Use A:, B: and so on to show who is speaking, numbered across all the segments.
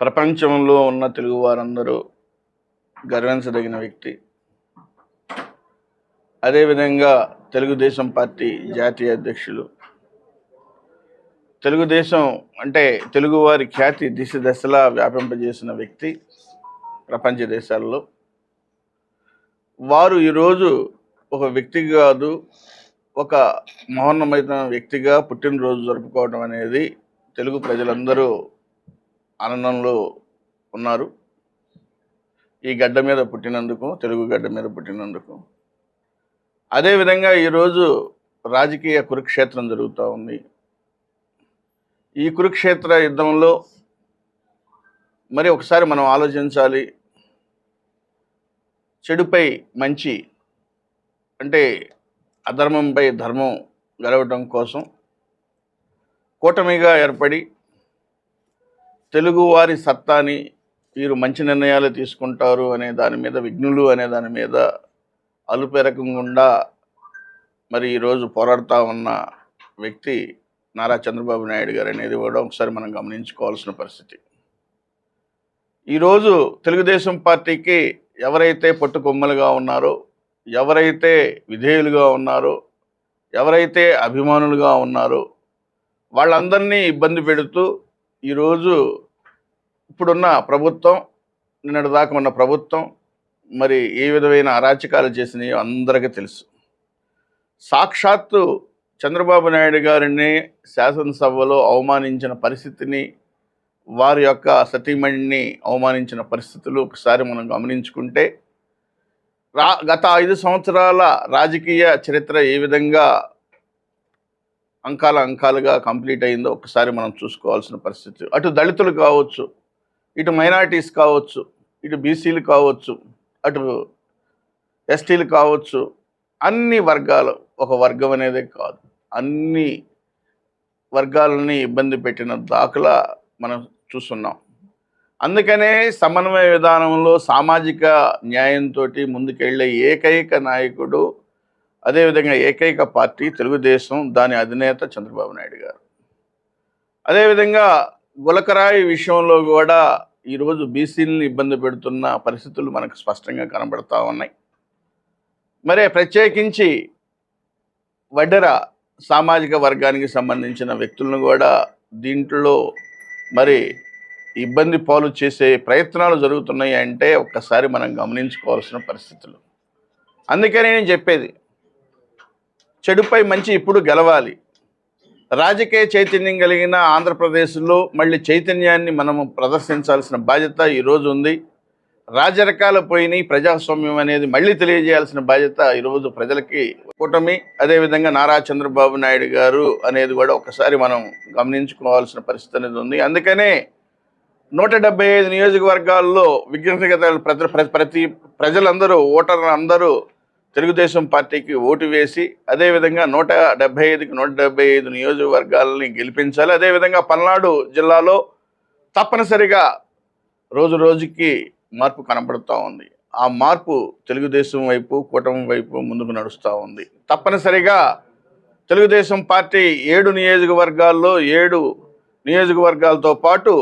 A: ప్రపంచంలో ఉన్న తెలుగు వారందరూ గర్వించదగిన వ్యక్తి. అదేవిధంగా తెలుగుదేశం పార్టీ జాతీయ అధ్యక్షులు. తెలుగుదేశం అంటే తెలుగువారి ఖ్యాతి దిశ దశలా వ్యాపింపజేసిన వ్యక్తి ప్రపంచ దేశాల్లో. వారు ఈరోజు ఒక వ్యక్తి కాదు ఒక మహోన్నమైన వ్యక్తిగా పుట్టినరోజు జరుపుకోవడం అనేది తెలుగు ప్రజలందరూ ఆనందంలో ఉన్నారు. ఈ గడ్డ మీద పుట్టినందుకు తెలుగు గడ్డ మీద పుట్టినందుకు. అదేవిధంగా ఈరోజు రాజకీయ కురుక్షేత్రం జరుగుతూ ఉంది. ఈ కురుక్షేత్ర యుద్ధంలో మరి ఒకసారి మనం ఆలోచించాలి. చెడుపై మంచి అంటే అధర్మంపై ధర్మం గెలవటం కోసం కూటమిగా ఏర్పడి తెలుగువారి సత్తాని వీరు మంచి నిర్ణయాలు తీసుకుంటారు అనే దాని మీద విఘ్నులు అనే దాని మీద అలుపెరగకుండా మరి ఈరోజు పోరాడుతూ ఉన్న వ్యక్తి నారా చంద్రబాబు నాయుడు గారు అనేది కూడా ఒకసారి మనం గమనించుకోవాల్సిన పరిస్థితి. ఈరోజు తెలుగుదేశం పార్టీకి ఎవరైతే పట్టుకొమ్మలుగా ఉన్నారో ఎవరైతే విధేయులుగా ఉన్నారో ఎవరైతే అభిమానులుగా ఉన్నారో వాళ్ళందరినీ ఇబ్బంది పెడుతూ ఈరోజు ఇప్పుడున్న ప్రభుత్వం నిన్నటి దాకా ఉన్న ప్రభుత్వం మరి ఏ విధమైన అరాచకాలు చేసినాయో అందరికీ తెలుసు. సాక్షాత్తు చంద్రబాబు నాయుడు గారిని శాసనసభలో అవమానించిన పరిస్థితిని వారి యొక్క సతీమణిని అవమానించిన పరిస్థితులు ఒకసారి మనం గమనించుకుంటే రా గత ఐదు సంవత్సరాల రాజకీయ చరిత్ర ఏ విధంగా అంకాల అంకాలుగా కంప్లీట్ అయిందో ఒకసారి మనం చూసుకోవాల్సిన పరిస్థితి. అటు దళితులు కావచ్చు ఇటు మైనారిటీస్ కావచ్చు ఇటు బీసీలు కావచ్చు అటు ఎస్టీలు కావచ్చు అన్ని వర్గాలు ఒక వర్గం అనేదే కాదు. అన్ని వర్గాలని ఇబ్బంది పెట్టిన దాఖలా మనం చూస్తున్నాం. అందుకనే సమన్వయ విధానంలో సామాజిక న్యాయంతో ముందుకెళ్ళే ఏకైక నాయకుడు అదేవిధంగా ఏకైక పార్టీ తెలుగుదేశం దాని అధినేత చంద్రబాబు నాయుడు గారు. అదేవిధంగా గులకరాయి విషయంలో కూడా ఈరోజు బీసీలని ఇబ్బంది పెడుతున్న పరిస్థితులు మనకు స్పష్టంగా కనబడతా ఉన్నాయి. మరే ప్రత్యేకించి వడ్డెర సామాజిక వర్గానికి సంబంధించిన వ్యక్తులను కూడా దీంట్లో మరి ఇబ్బంది పాలు చేసే ప్రయత్నాలు జరుగుతున్నాయి అంటే ఒక్కసారి మనం గమనించుకోవాల్సిన పరిస్థితులు. అందుకనే నేను చెప్పేది చెడుపై మంచి ఇప్పుడు గెలవాలి. రాజకీయ చైతన్యం కలిగిన ఆంధ్రప్రదేశ్లో మళ్ళీ చైతన్యాన్ని మనము ప్రదర్శించాల్సిన బాధ్యత ఈరోజు ఉంది. రాజరకాలు పోయినాయి ప్రజాస్వామ్యం అనేది మళ్ళీ తెలియజేయాల్సిన బాధ్యత ఈరోజు ప్రజలకి. కూటమి అదేవిధంగా నారా చంద్రబాబు నాయుడు గారు అనేది కూడా ఒకసారి మనం గమనించుకోవాల్సిన పరిస్థితి అనేది ఉంది. అందుకనే నూట డెబ్బై ఐదు నియోజకవర్గాల్లో విజ్ఞత ప్రతి ప్రతి ప్రజలందరూ ఓటర్లు అందరూ తెలుగుదేశం పార్టీకి ఓటు వేసి అదేవిధంగా నూట డెబ్బై ఐదుకి నూట డెబ్బై ఐదు నియోజకవర్గాలని గెలిపించాలి. అదేవిధంగా పల్నాడు జిల్లాలో తప్పనిసరిగా రోజు రోజుకి మార్పు కనపడుతూ ఉంది. ఆ మార్పు తెలుగుదేశం వైపు కూటమి వైపు ముందుకు నడుస్తూ ఉంది. తప్పనిసరిగా తెలుగుదేశం పార్టీ ఏడు నియోజకవర్గాల్లో ఏడు నియోజకవర్గాలతో పాటు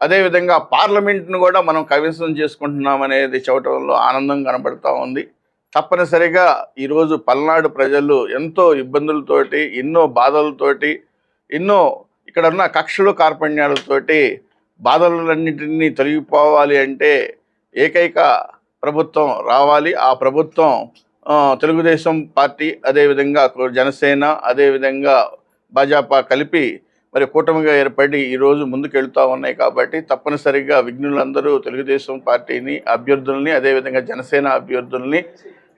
A: అదేవిధంగా పార్లమెంట్ను కూడా మనం కవిత్వం చేసుకుంటున్నాం అనేది చెప్పడంలో ఆనందం కనబడుతూ ఉంది. తప్పనిసరిగా ఈరోజు పల్నాడు ప్రజలు ఎంతో ఇబ్బందులతోటి ఎన్నో బాధలతోటి ఎన్నో ఇక్కడ ఉన్న కక్షలు కార్పణ్యాలతోటి బాధలన్నింటినీ తొలగిపోవాలి అంటే ఏకైక ప్రభుత్వం రావాలి. ఆ ప్రభుత్వం తెలుగుదేశం పార్టీ అదేవిధంగా జనసేన అదేవిధంగా భాజపా కలిపి మరి కూటమిగా ఏర్పడి ఈరోజు ముందుకెళ్తా ఉన్నాయి కాబట్టి తప్పనిసరిగా విఘ్నులందరూ తెలుగుదేశం పార్టీని అభ్యర్థుల్ని అదేవిధంగా జనసేన అభ్యర్థుల్ని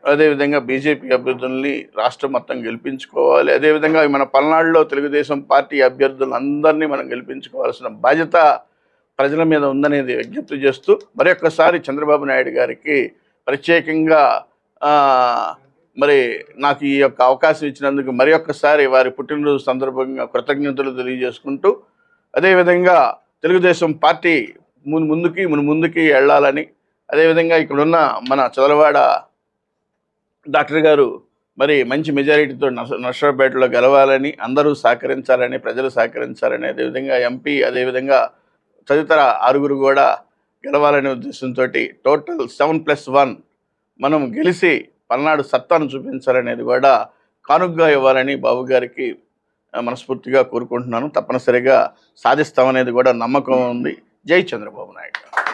A: అదేవిధంగా బీజేపీ అభ్యర్థుల్ని రాష్ట్రం మొత్తం గెలిపించుకోవాలి. అదేవిధంగా మన పల్నాడులో తెలుగుదేశం పార్టీ అభ్యర్థులందరినీ మనం గెలిపించుకోవాల్సిన బాధ్యత ప్రజల మీద ఉందనేది విజ్ఞప్తి చేస్తూ మరొకసారి చంద్రబాబు నాయుడు గారికి ప్రత్యేకంగా మరి నాకు ఈ యొక్క అవకాశం ఇచ్చినందుకు మరి ఒక్కసారి వారి పుట్టినరోజు సందర్భంగా కృతజ్ఞతలు తెలియజేసుకుంటూ అదేవిధంగా తెలుగుదేశం పార్టీ ముందు ముందుకి మన ముందుకి వెళ్ళాలని అదేవిధంగా ఇక్కడున్న మన చదలవాడ డాక్టర్ గారు మరి మంచి మెజారిటీతో నర్సరాపేటలో నర్సరావుపేటలో గెలవాలని అందరూ సహకరించాలని ప్రజలు సహకరించాలని అదేవిధంగా ఎంపీ అదేవిధంగా తదితర ఆరుగురు కూడా గెలవాలనే ఉద్దేశంతో టోటల్ సెవెన్ ప్లస్ వన్ మనం గెలిచి పల్నాడు సత్తాను చూపించాలనేది కూడా కానుగ్గా ఇవ్వాలని బాబు గారికి మనస్ఫూర్తిగా కోరుకుంటున్నాను. తప్పనిసరిగా సాధిస్తామనేది కూడా నమ్మకం ఉంది. జై చంద్రబాబు నాయుడు.